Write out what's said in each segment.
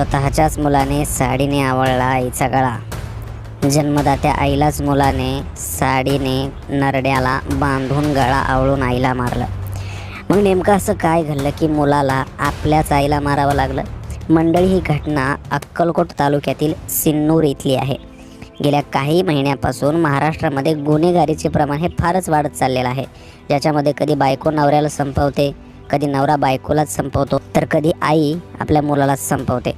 स्वतःच्याच मुलाने साडीने आवळला आईचा गळा. जन्मदात्या आईलाच मुलाने साडीने नरड्याला बांधून गळा आवळून आईला मारलं. मग नेमकं असं काय घडलं की मुलाला आपल्याच आईला मारावं लागलं? मंडळी ही घटना अक्कलकोट तालुक्यातील सिन्नूर इथली आहे. गेल्या काही महिन्यापासून महाराष्ट्रामध्ये गुन्हेगारीचे प्रमाण हे फारच वाढत चाललेलं आहे. ज्याच्यामध्ये कधी बायको नवऱ्याला संपवते कधी नवरा बायकोलाच संपवतो तर कधी आई आपल्या मुलालाच संपवते.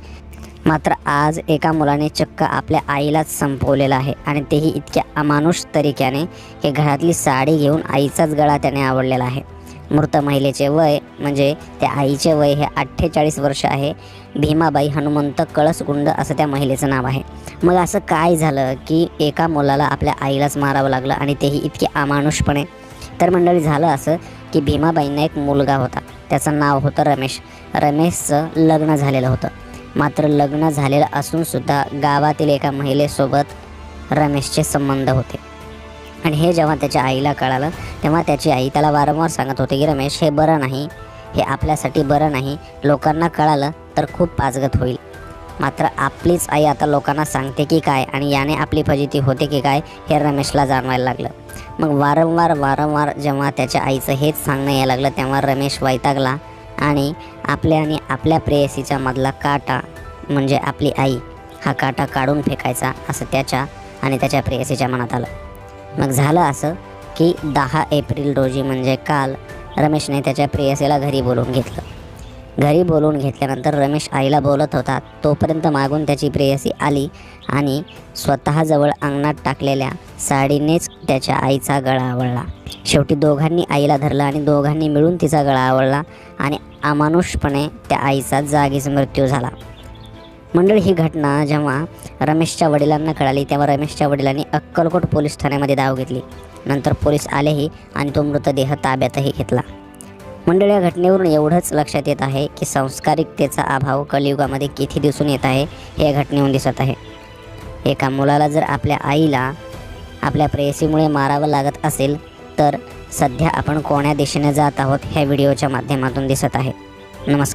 मात्र आज एका मुलाने चक्क आपल्या आईलाच संपवलेलं आहे आणि तेही इतक्या अमानुष तरीक्याने की घरातली साडी घेऊन आईचाच गळा त्याने आवडलेला आहे. मृत महिलेचे वय म्हणजे त्या आईचे वय हे अठ्ठेचाळीस वर्ष आहे. भीमाबाई हनुमंत कळसगुंड असं त्या महिलेचं नाव आहे. मग असं काय झालं की एका मुलाला आपल्या आईलाच मारावं लागलं आणि तेही इतके अमानुषपणे? तर मंडळी झालं असं. की भीमाबाईंना एक मुलगा होता. त्याचं नाव होतं रमेश. रमेशचं लग्न झालेलं होतं. मात्र लग्न झालेलं असूनसुद्धा गावातील एका महिलेसोबत रमेशचे संबंध होते. आणि हे जेव्हा त्याच्या आईला कळालं तेव्हा त्याची आई त्याला वारंवार सांगत होते की रमेश हे बरं नाही. हे आपल्यासाठी बरं नाही. लोकांना कळालं तर खूप पाचगत होईल. मात्र आपलीच आई आता लोकांना सांगते की काय आणि याने आपली फजिती होते की काय हे रमेशला जाणवायला लागलं. मग वारंवार वारंवार जेव्हा त्याच्या आईचं हेच सांगणं यायला लागलं तेव्हा रमेश वैतागला आणि आपल्या आणि आपल्या प्रेयसीच्या मधला काटा म्हणजे आपली आई हा काटा काढून फेकायचा असं त्याच्या आणि त्याच्या प्रेयसीच्या मनात आलं. मग झालं असं की दहा एप्रिल रोजी म्हणजे काल रमेशने त्याच्या प्रेयसीला घरी बोलवून घेतलं. घरी बोलवून घेतल्यानंतर रमेश आईला बोलत होता. तोपर्यंत मागून त्याची प्रेयसी आली आणि स्वतःजवळ अंगणात टाकलेल्या साडीनेच त्याच्या आईचा गळा आवळला. शेवटी दोघांनी आईला धरलं आणि दोघांनी मिळून तिचा गळा आवळला आणि अमानुषपणे त्या आईचा जागीच मृत्यू झाला. मंडळ ही घटना जेव्हा रमेशच्या वडिलांना कळाली तेव्हा रमेशच्या वडिलांनी अक्कलकोट पोलीस ठाण्यामध्ये धाव घेतली. नंतर पोलीस आलेही आणि तो मृतदेह ताब्यातही घेतला. मंडळ या घटनेवरून एवढंच लक्षात येत आहे की संस्कारिकतेचा अभाव कलियुगामध्ये किती दिसून येत आहे हे या घटनेहून दिसत आहे. एका मुलाला जर आपल्या आईला आपल्या प्रेयसीमुळे मारावं लागत असेल तर सध्या आपण कोण्या दिशेने जात आहोत ह्या व्हिडिओच्या माध्यमातून दिसत आहे. नमस्कार.